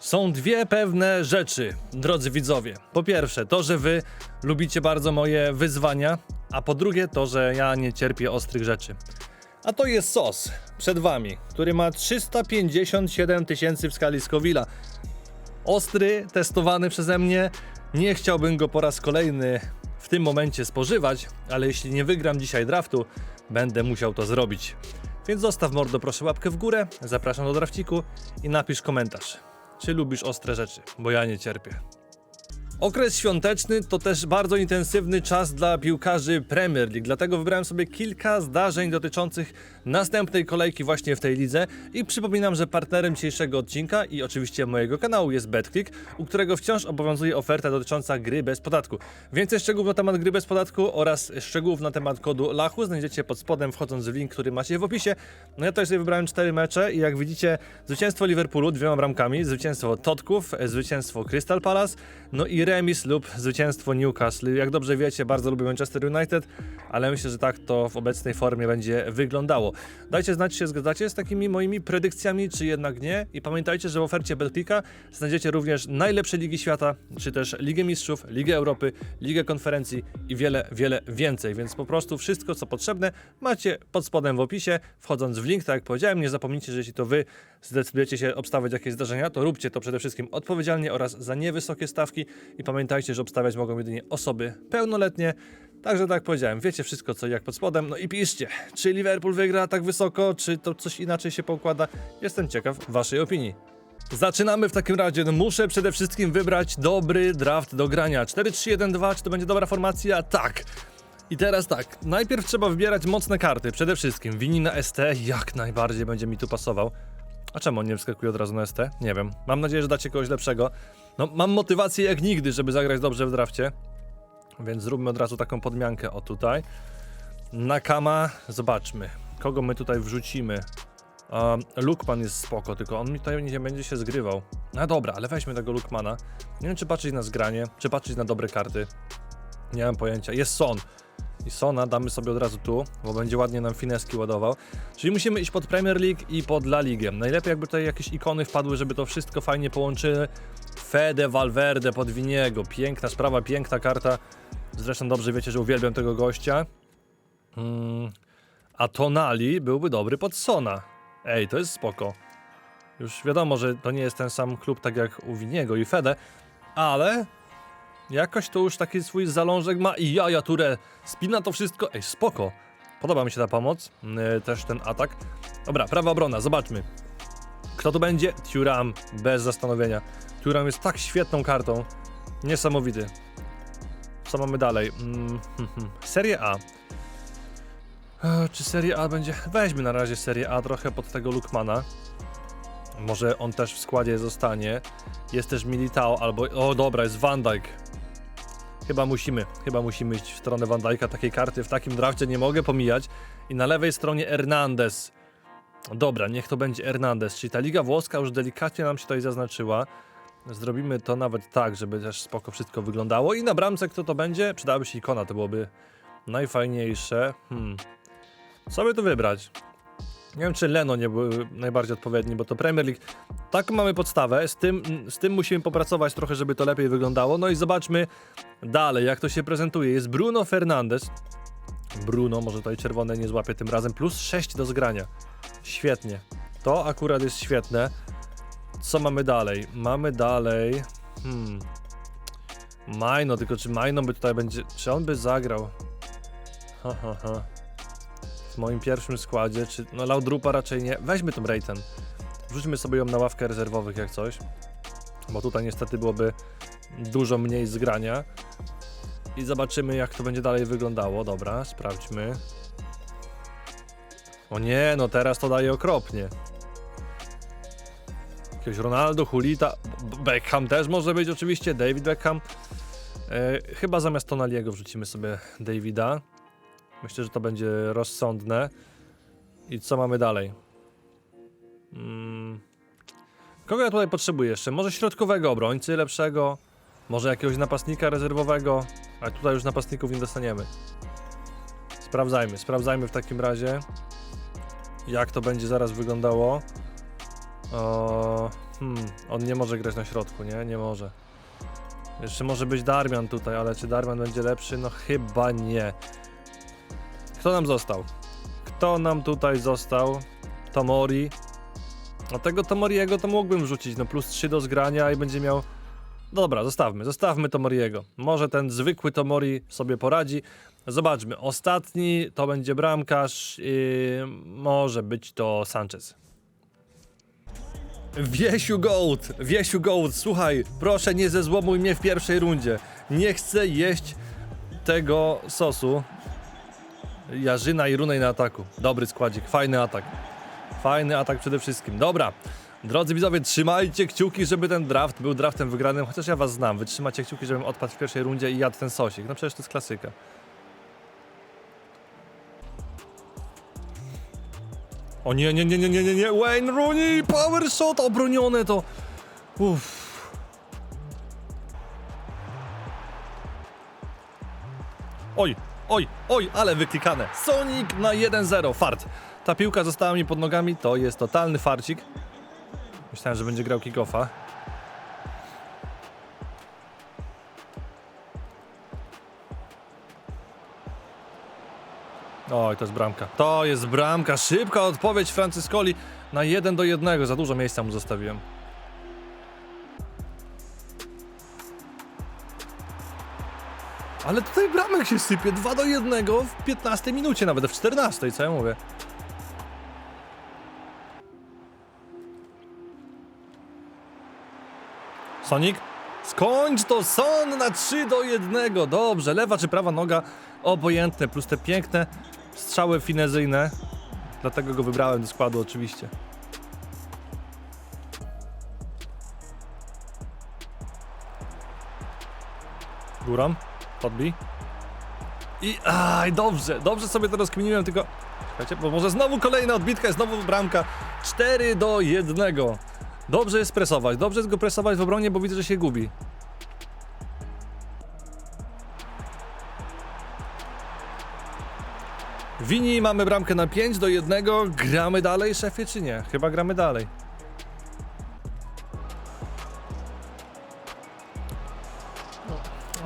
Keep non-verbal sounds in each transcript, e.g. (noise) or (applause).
Są dwie pewne rzeczy, drodzy widzowie. Po pierwsze, to, że wy lubicie bardzo moje wyzwania, a po drugie, to, że ja nie cierpię ostrych rzeczy. A to jest sos przed wami, który ma 357 tysięcy w skali Scoville'a. Ostry, testowany przeze mnie. Nie chciałbym go po raz kolejny w tym momencie spożywać, ale jeśli nie wygram dzisiaj draftu, będę musiał to zrobić. Więc zostaw mordo proszę łapkę w górę, zapraszam do drafciku i napisz komentarz. Czy lubisz ostre rzeczy? Bo ja nie cierpię. Okres świąteczny to też bardzo intensywny czas dla piłkarzy Premier League, dlatego wybrałem sobie kilka zdarzeń dotyczących następnej kolejki właśnie w tej lidze i przypominam, że partnerem dzisiejszego odcinka i oczywiście mojego kanału jest BetClick, u którego wciąż obowiązuje oferta dotycząca gry bez podatku. Więcej szczegółów na temat gry bez podatku oraz szczegółów na temat kodu LACHU znajdziecie pod spodem wchodząc w link, który macie w opisie. No ja tutaj sobie wybrałem cztery mecze i jak widzicie zwycięstwo Liverpoolu dwiema bramkami, zwycięstwo Totków, zwycięstwo Crystal Palace, no i remis lub zwycięstwo Newcastle. Jak dobrze wiecie, bardzo lubię Manchester United, ale myślę, że tak to w obecnej formie będzie wyglądało. Dajcie znać, czy się zgadzacie z takimi moimi predykcjami, czy jednak nie. I pamiętajcie, że w ofercie Betclicka znajdziecie również najlepsze ligi świata, czy też Ligę Mistrzów, Ligę Europy, Ligę Konferencji i wiele, wiele więcej. Więc po prostu wszystko, co potrzebne, macie pod spodem w opisie. Wchodząc w link, tak jak powiedziałem, nie zapomnijcie, że jeśli to wy zdecydujecie się obstawiać jakieś zdarzenia, to róbcie to przede wszystkim odpowiedzialnie oraz za niewysokie stawki i pamiętajcie, że obstawiać mogą jedynie osoby pełnoletnie. Także tak powiedziałem, wiecie wszystko co jak pod spodem, no i piszcie, czy Liverpool wygra tak wysoko, czy to coś inaczej się poukłada. Jestem ciekaw waszej opinii. Zaczynamy w takim razie. No muszę przede wszystkim wybrać dobry draft do grania. 4-3-1-2, czy to będzie dobra formacja? Tak. I teraz tak, najpierw trzeba wybierać mocne karty. Przede wszystkim Wini na ST jak najbardziej będzie mi tu pasował. A czemu on nie wskakuje od razu na ST? Nie wiem. Mam nadzieję, że dacie kogoś lepszego. No, mam motywację jak nigdy, żeby zagrać dobrze w drafcie. Więc zróbmy od razu taką podmiankę. O tutaj. Nakama, zobaczmy. Kogo my tutaj wrzucimy? Um, Lukman jest spoko, tylko on mi tutaj nie będzie się zgrywał. No dobra, ale weźmy tego Lukmana. Nie wiem, czy patrzeć na zgranie, czy patrzeć na dobre karty. Nie mam pojęcia. Jest Son. I Sona damy sobie od razu tu, bo będzie ładnie nam fineski ładował. Czyli musimy iść pod Premier League i pod La Ligę. Najlepiej jakby tutaj jakieś ikony wpadły, żeby to wszystko fajnie połączyły. Fede, Valverde, pod Winiego. Piękna sprawa, piękna karta. Zresztą dobrze wiecie, że uwielbiam tego gościa. Mm. A Tonali byłby dobry pod Sona. Ej, to jest spoko. Już wiadomo, że to nie jest ten sam klub tak jak u Winiego i Fede, ale jakoś to już taki swój zalążek ma i jaja Ture spina to wszystko. Ej, spoko. Podoba mi się ta pomoc, yy, też ten atak. Dobra, prawa obrona, zobaczmy. Kto tu będzie? Thuram, bez zastanowienia. Thuram jest tak świetną kartą. Niesamowity. Co mamy dalej? Mm, hmm, hmm. Serie A. E, Czy Serie A będzie? Weźmy na razie Serie A trochę pod tego Lukmana. Może on też w składzie zostanie. Jest też Militao albo... O dobra, jest Van Dijk. Chyba musimy, chyba musimy iść w stronę Van Dijk'a. Takiej karty w takim drafcie nie mogę pomijać. I na lewej stronie Hernandez. Dobra, niech to będzie Hernandez. Czyli ta Liga Włoska już delikatnie nam się tutaj zaznaczyła. Zrobimy to nawet tak, żeby też spoko wszystko wyglądało. I na bramce kto to będzie? Przydałaby się ikona, to byłoby najfajniejsze. Hmm. Co by tu wybrać? Nie wiem, czy Leno nie był najbardziej odpowiedni, bo to Premier League. Taką mamy podstawę, z tym, z tym musimy popracować trochę, żeby to lepiej wyglądało. No i zobaczmy dalej, jak to się prezentuje. Jest Bruno Fernandes. Bruno, może tutaj czerwone nie złapie tym razem, plus 6 do zgrania. Świetnie. To akurat jest świetne. Co mamy dalej? Mamy dalej... Hmm... Majno, tylko czy Majno by tutaj będzie... Czy on by zagrał? Ha, ha, ha. W moim pierwszym składzie, czy... No Laudrupa raczej nie. Weźmy tą Rejten. Wrzućmy sobie ją na ławkę rezerwowych jak coś. Bo tutaj niestety byłoby dużo mniej zgrania. I zobaczymy jak to będzie dalej wyglądało. Dobra, sprawdźmy. O nie, no teraz to daje okropnie. Jakiegoś Ronaldo, Hulita, Beckham też może być oczywiście, David Beckham. E, chyba zamiast Tonaliego wrzucimy sobie Davida. Myślę, że to będzie rozsądne. I co mamy dalej? Mm. Kogo ja tutaj potrzebuję jeszcze? Może środkowego obrońcy lepszego? Może jakiegoś napastnika rezerwowego? Ale tutaj już napastników nie dostaniemy. Sprawdzajmy, sprawdzajmy w takim razie. Jak to będzie zaraz wyglądało. O... Hmm, on nie może grać na środku, nie? Nie może. Jeszcze może być Darmian tutaj, ale czy Darmian będzie lepszy? No chyba nie. Kto nam został? Kto nam tutaj został? Tomori. No tego Tomoriego to mógłbym wrzucić, no plus 3 do zgrania i będzie miał... Dobra, zostawmy, zostawmy Tomoriego. Może ten zwykły Tomori sobie poradzi. Zobaczmy, ostatni to będzie bramkarz, yy, może być to Sanchez. Wiesiu Gold, Wiesiu Gold, słuchaj, proszę nie zezłomuj mnie w pierwszej rundzie. Nie chcę jeść tego sosu. Jarzyna i Runej na ataku. Dobry składzik, fajny atak. Fajny atak przede wszystkim. Dobra, drodzy widzowie, trzymajcie kciuki, żeby ten draft był draftem wygranym, chociaż ja was znam. Wytrzymacie kciuki, żebym odpadł w pierwszej rundzie i jadł ten sosik. No przecież to jest klasyka. O nie, nie, nie, nie, nie, nie, nie, Wayne Rooney, power shot, obronione to. Uff. Oj, oj, oj, ale wyklikane. Sonic na 1-0, fart. Ta piłka została mi pod nogami, to jest totalny farcik. Myślałem, że będzie grał kickoffa. Oj, to jest bramka. To jest bramka. Szybka odpowiedź Francyscoli na 1 do 1. Za dużo miejsca mu zostawiłem. Ale tutaj bramek się sypie. 2 do 1 w 15 minucie, nawet w 14, co ja mówię. Sonic? Skończ to, Son na 3 do 1. Dobrze, lewa czy prawa noga, obojętne, plus te piękne strzały finezyjne. Dlatego go wybrałem do składu oczywiście. Góram, podbij. I aj, dobrze, dobrze sobie to rozkminiłem, tylko... Słuchajcie, bo może znowu kolejna odbitka, znowu bramka. 4 do 1. Dobrze jest presować, dobrze jest go presować w obronie, bo widzę, że się gubi. Wini mamy bramkę na 5 do 1. Gramy dalej, szefie, czy nie? Chyba gramy dalej.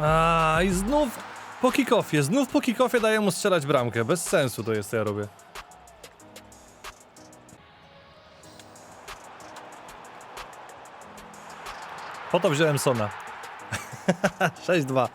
A i znów po kickoffie, znów po kickoffie daję mu strzelać bramkę. Bez sensu to jest, co ja robię. Po to wziąłem Sona. (laughs) 6-2.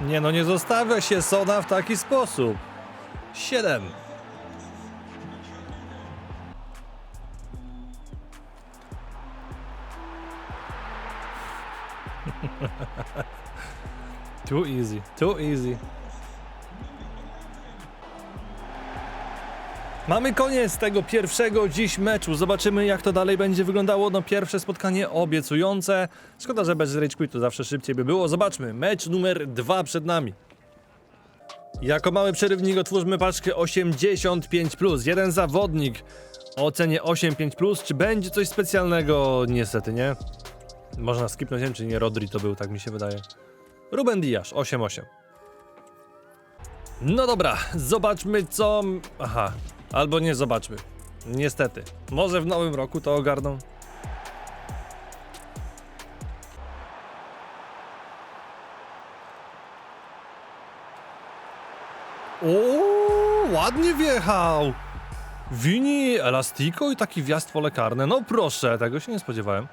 Nie no, nie zostawia się Sona w taki sposób. 7. (laughs) too easy, too easy. Mamy koniec tego pierwszego dziś meczu. Zobaczymy, jak to dalej będzie wyglądało. No, pierwsze spotkanie obiecujące. Szkoda, że bez Rage Quitu zawsze szybciej by było. Zobaczmy, mecz numer dwa przed nami. Jako mały przerywnik otwórzmy paczkę 85+. Jeden zawodnik o ocenie 85+. Czy będzie coś specjalnego? Niestety nie. Można skipnąć, nie wiem, czy nie Rodri to był, tak mi się wydaje. Ruben Diasz, 8-8. No dobra, zobaczmy co... Aha, albo nie zobaczmy. Niestety. Może w nowym roku to ogarną. O, ładnie wjechał! Wini, elastiko i taki wjazd pole. No proszę, tego się nie spodziewałem.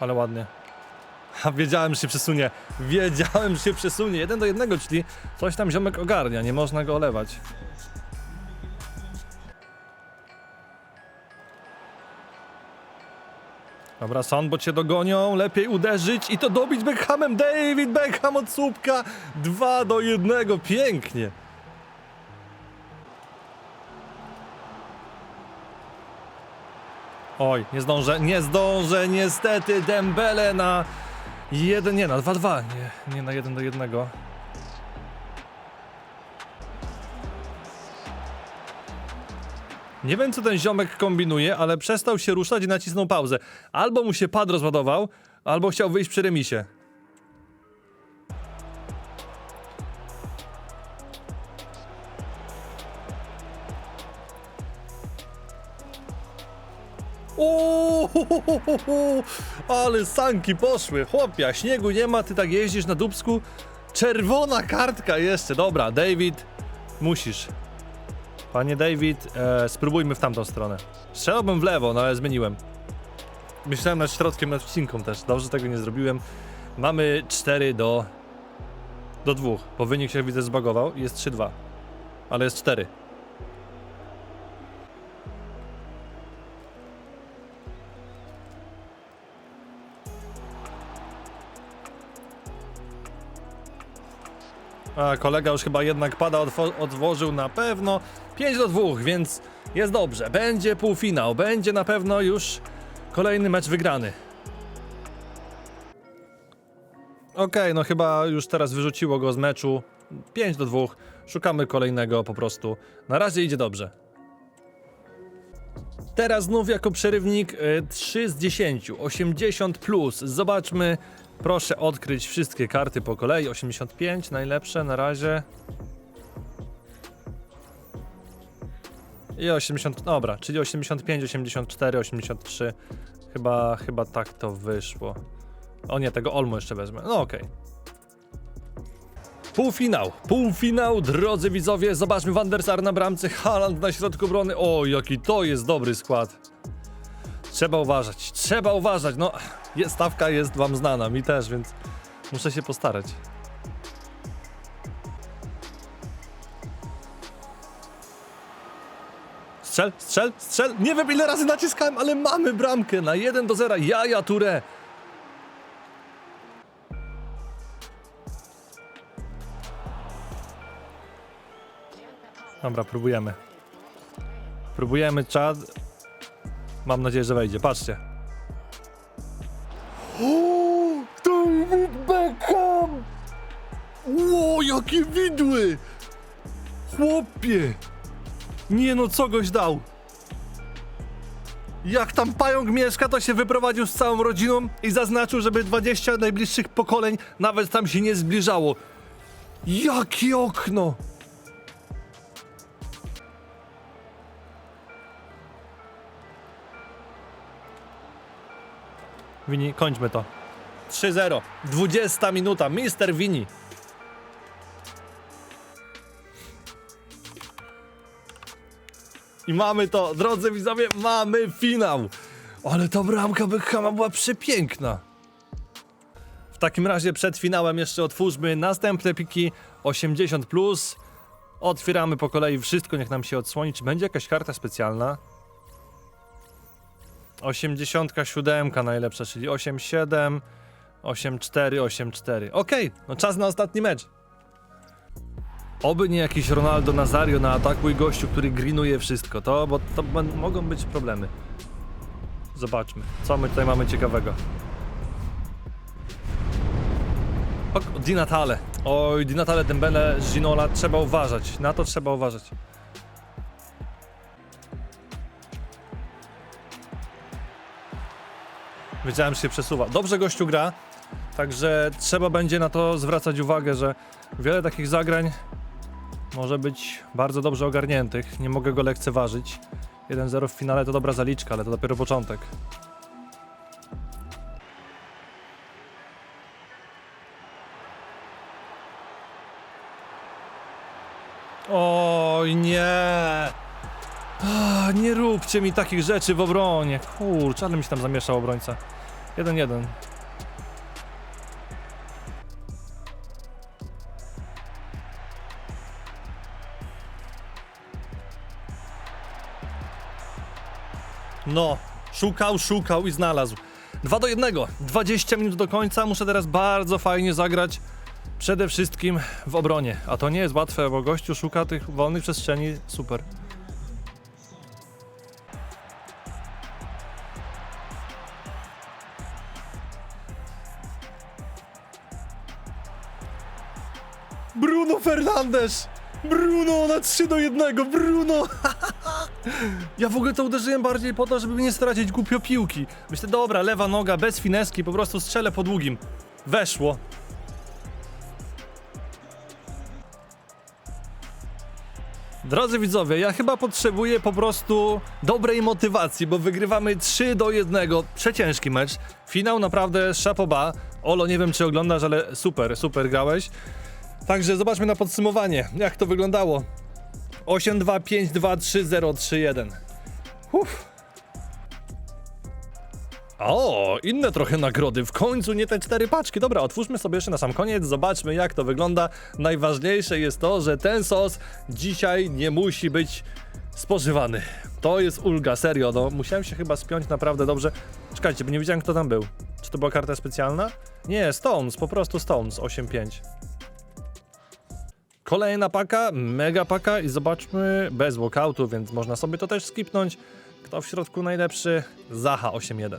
Ale ładnie. A wiedziałem, że się przesunie. Wiedziałem, że się przesunie. Jeden do jednego, czyli coś tam ziomek ogarnia. Nie można go olewać. Dobra, Son, bo cię dogonią. Lepiej uderzyć i to dobić Beckhamem. David Beckham od słupka. 2 do 1. Pięknie. Oj, nie zdążę, nie zdążę, niestety Dembele na Jeden, nie na 2-2, nie, nie na 1 do 1. Nie wiem, co ten ziomek kombinuje, ale przestał się ruszać i nacisnął pauzę. Albo mu się pad rozładował, albo chciał wyjść przy remisie. Uuu! Ale sanki poszły. Chłopia, śniegu nie ma, ty tak jeździsz na dubsku. Czerwona kartka jeszcze. Dobra, David, musisz. Panie David, e, spróbujmy w tamtą stronę. Strzelałbym w lewo, no ale zmieniłem. Myślałem nad środkiem, nad wcinką też. Dobrze tego nie zrobiłem. Mamy 4 do... do 2, bo wynik się widzę zbagował jest 3-2. Ale jest 4. A kolega już chyba jednak pada, odłożył na pewno 5 do 2, więc jest dobrze. Będzie półfinał, będzie na pewno już kolejny mecz wygrany. Okej, no chyba już teraz wyrzuciło go z meczu. 5 do 2. Szukamy kolejnego po prostu. Na razie idzie dobrze. Teraz znów jako przerywnik y, 3 z 10, 80 plus. Zobaczmy. Proszę odkryć wszystkie karty po kolei. 85 najlepsze na razie. I 80, dobra, czyli 85, 84, 83. Chyba, chyba tak to wyszło. O nie, tego Olmo jeszcze wezmę. No okej. Półfinał, półfinał, drodzy widzowie, zobaczmy Van der Sar na bramce, Haaland na środku obrony. O, jaki to jest dobry skład. Trzeba uważać, trzeba uważać. No, stawka jest wam znana, mi też, więc muszę się postarać. Strzel, strzel, strzel. Nie wiem ile razy naciskałem, ale mamy bramkę na 1 do 0. Jaja Touré. Dobra, próbujemy. Próbujemy, czad. Mam nadzieję, że wejdzie. Patrzcie. To Beckham! Ło, jakie widły! Chłopie! Nie no, co goś dał? Jak tam pająk mieszka, to się wyprowadził z całą rodziną i zaznaczył, żeby 20 najbliższych pokoleń nawet tam się nie zbliżało. Jakie okno! Wini, kończmy to. 3-0. 20 minuta. Mister Wini. I mamy to, drodzy widzowie, mamy finał. Ale ta bramka Beckhama była przepiękna. W takim razie przed finałem jeszcze otwórzmy następne piki 80+. Plus. Otwieramy po kolei wszystko, niech nam się odsłoni. Czy będzie jakaś karta specjalna? 87 najlepsza, czyli 87, 84, 84. Okej, no czas na ostatni mecz. Oby nie jakiś Ronaldo Nazario na ataku i gościu, który greenuje wszystko, to, bo to mogą być problemy. Zobaczmy, co my tutaj mamy ciekawego. O, Di Natale. Oj, Di Natale, Dembele, Ginola, trzeba uważać, na to trzeba uważać. Wiedziałem, że się przesuwa. Dobrze gościu gra, także trzeba będzie na to zwracać uwagę, że wiele takich zagrań może być bardzo dobrze ogarniętych. Nie mogę go lekceważyć. 1-0 w finale to dobra zaliczka, ale to dopiero początek. Oj nie! Nie róbcie mi takich rzeczy w obronie. Kurczę, ale mi się tam zamieszał obrońca. 1-1. No, szukał, szukał i znalazł. 2 do 1. 20 minut do końca. Muszę teraz bardzo fajnie zagrać. Przede wszystkim w obronie. A to nie jest łatwe, bo gościu szuka tych wolnych przestrzeni. Super. Bruno Fernandes! Bruno na 3 do 1, Bruno! (laughs) ja w ogóle to uderzyłem bardziej po to, żeby nie stracić głupio piłki. Myślę, dobra, lewa noga, bez fineski, po prostu strzelę po długim. Weszło. Drodzy widzowie, ja chyba potrzebuję po prostu dobrej motywacji, bo wygrywamy 3 do 1. Przeciężki mecz. Finał naprawdę szapoba. Olo, nie wiem czy oglądasz, ale super, super grałeś. Także zobaczmy na podsumowanie, jak to wyglądało. 8, 2, 5, 2, 3, 0, 3, 1. Uff. O, inne trochę nagrody. W końcu nie te cztery paczki. Dobra, otwórzmy sobie jeszcze na sam koniec, zobaczmy jak to wygląda. Najważniejsze jest to, że ten sos dzisiaj nie musi być spożywany. To jest ulga, serio. No, musiałem się chyba spiąć naprawdę dobrze. Czekajcie, bo nie wiedziałem kto tam był. Czy to była karta specjalna? Nie, Stones, po prostu Stones 8-5. Kolejna paka, mega paka i zobaczmy bez walkoutu, więc można sobie to też skipnąć. Kto w środku najlepszy? Zaha 8-1.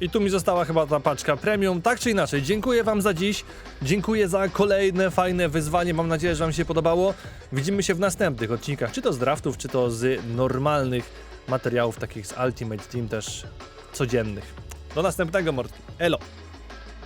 I tu mi została chyba ta paczka premium. Tak czy inaczej, dziękuję Wam za dziś. Dziękuję za kolejne fajne wyzwanie. Mam nadzieję, że Wam się podobało. Widzimy się w następnych odcinkach, czy to z draftów, czy to z normalnych materiałów, takich z Ultimate Team też codziennych. Do następnego, Morty. Elo!